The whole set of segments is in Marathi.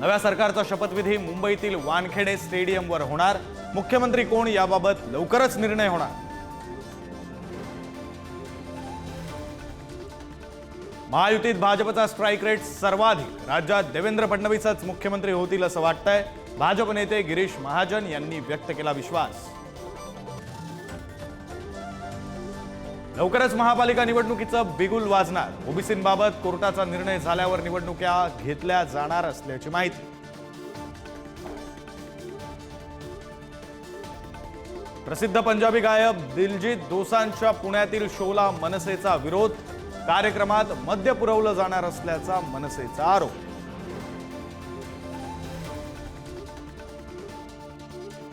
नव्या सरकारचा शपथविधी मुंबईतील वानखेडे स्टेडियमवर होणार. मुख्यमंत्री कोण याबाबत लवकरच निर्णय होणार. महायुतीत भाजपचा स्ट्राईक रेट सर्वाधिक. राज्यात देवेंद्र फडणवीसच मुख्यमंत्री होतील असं वाटतंय. भाजप नेते गिरीश महाजन यांनी व्यक्त केला विश्वास. लवकरच महापालिका निवडणुकीचं बिगुल वाजणार. ओबीसींबाबत कोर्टाचा निर्णय झाल्यावर निवडणुका घेतल्या जाणार असल्याची माहिती. प्रसिद्ध पंजाबी गायक दिलजीत दोसांच्या पुण्यातील शोला मनसेचा विरोध. कार्यक्रमात मद्य पुरवलं जाणार असल्याचा मनसेचा आरोप.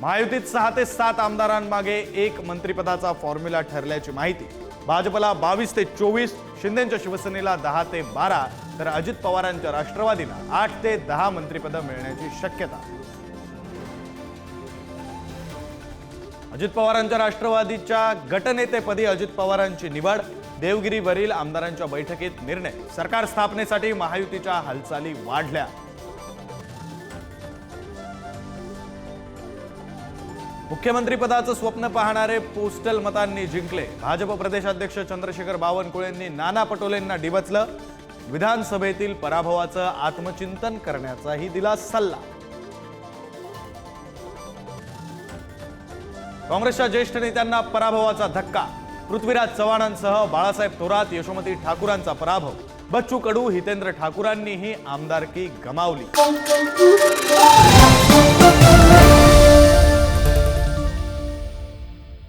महायुतीत सहा ते सात आमदारांमागे एक मंत्रिपदाचा फॉर्म्युला ठरल्याची माहिती. भाजपला बावीस ते चोवीस शिंदेच्या शिवसेनेला दहा ते बारा तर अजित पवारांच्या राष्ट्रवादीला आठ ते दहा मंत्रिपदं मिळण्याची शक्यता. अजित पवारांच्या राष्ट्रवादीच्या गटनेतेपदी अजित पवारांची निवड देवगिरीवरील आमदारांच्या बैठकीत निर्णय. सरकार स्थापनेसाठी महायुतीच्या हालचाली वाढल्या. मुख्यमंत्रीपदाचं स्वप्न पाहणारे पोस्टल मतांनी जिंकले. भाजप प्रदेशाध्यक्ष चंद्रशेखर बावनकुळेंनी नाना पटोलेंना डिबचलं. विधानसभेतील पराभवाचं आत्मचिंतन करण्याचाही दिला सल्ला. काँग्रेसच्या ज्येष्ठ नेत्यांना पराभवाचा धक्का. पृथ्वीराज चव्हाणांसह बाळासाहेब थोरात यशोमती ठाकूरांचा पराभव. बच्चू कडू हितेंद्र ठाकूरांनीही आमदारकी गमावली.